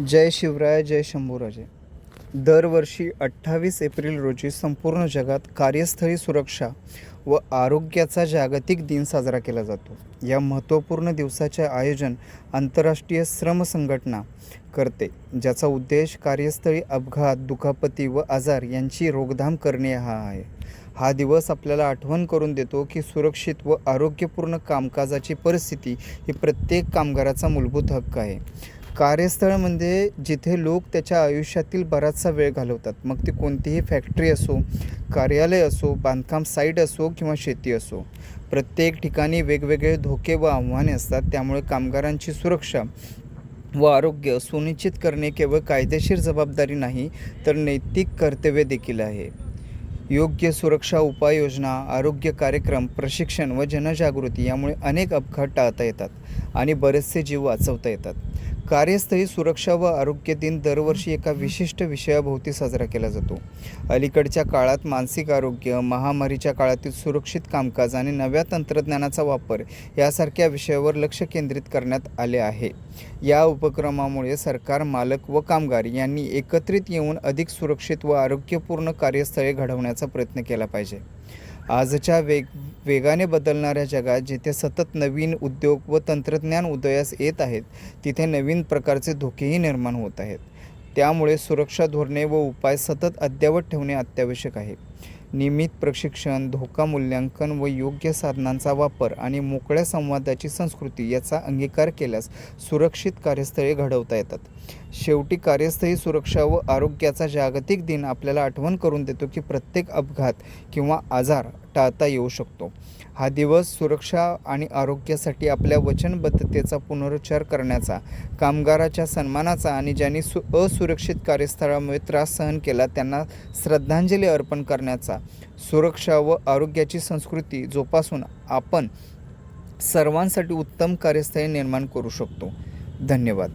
जय शिवराय जय शंभूराजे. दरवर्षी अठ्ठावीस एप्रिल रोजी संपूर्ण जगात कार्यस्थळी सुरक्षा व आरोग्याचा जागतिक दिन साजरा केला जातो. या महत्त्वपूर्ण दिवसाचे आयोजन आंतरराष्ट्रीय श्रम संघटना करते ज्याचा उद्देश कार्यस्थळी अपघात दुखापती व आजार यांची रोकधाम करणे हा आहे. हा दिवस आपल्याला आठवण करून देतो की सुरक्षित व आरोग्यपूर्ण कामकाजाची परिस्थिती ही प्रत्येक कामगाराचा मूलभूत हक्क आहे. कार्यस्थळ म्हणजे जिथे लोक त्याच्या आयुष्यातील बराचसा वेळ घालवतात. मग ती कोणतीही फॅक्टरी असो कार्यालय असो बांधकाम साईट असो किंवा शेती असो प्रत्येक ठिकाणी वेगवेगळे धोके व आव्हाने असतात. त्यामुळे कामगारांची सुरक्षा व आरोग्य सुनिश्चित करणे केवळ कायदेशीर जबाबदारी नाही तर नैतिक कर्तव्य देखील आहे. योग्य सुरक्षा उपाययोजना आरोग्य कार्यक्रम प्रशिक्षण व जनजागृती यामुळे अनेक अपघात टाळता येतात आणि बरेचसे जीव वाचवता येतात. कार्यस्थळी सुरक्षा व आरोग्य दिन दरवर्षी एका विशिष्ट विषयाभोवती साजरा केला जातो. अलीकडच्या काळात मानसिक आरोग्य महामारीच्या काळातील सुरक्षित कामकाज आणि नव्या तंत्रज्ञानाचा वापर यासारख्या विषयावर लक्ष केंद्रित करण्यात आले आहे. या उपक्रमामुळे सरकार मालक व कामगार यांनी एकत्रित येऊन अधिक सुरक्षित व आरोग्यपूर्ण कार्यस्थळे घडवण्याचा प्रयत्न केला पाहिजे. आजच्या वेग वेगाने बदलणाऱ्या जगात जिथे सतत नवीन उद्योग व तंत्रज्ञान उदयास येत आहेत तिथे नवीन प्रकारचे धोकेही निर्माण होत आहेत. त्यामुळे सुरक्षा धोरणे व उपाय सतत अद्ययावत ठेवणे अत्यावश्यक आहे. नियमित प्रशिक्षण धोका मूल्यांकन व योग्य साधनांचा वापर आणि मोकळ्या संवादाची संस्कृती याचा अंगीकार केल्यास सुरक्षित कार्यस्थळे घडवता येतात. शेवटी कार्यस्थळी सुरक्षा व आरोग्याचा जागतिक दिन आपल्याला आठवण करून देतो की प्रत्येक अपघात किंवा आजार टाळता येऊ शकतो. हा दिवस सुरक्षा आणि आरोग्यासाठी आपल्या वचनबद्धतेचा पुनरुच्चार करण्याचा कामगाराच्या सन्मानाचा आणि ज्यांनी सु असुरक्षित कार्यस्थळामुळे त्रास सहन केला त्यांना श्रद्धांजली अर्पण करण्याचा सुरक्षा व आरोग्याची संस्कृती जोपासून आपण सर्वांसाठी उत्तम कार्यस्थळे निर्माण करू शकतो. धन्यवाद.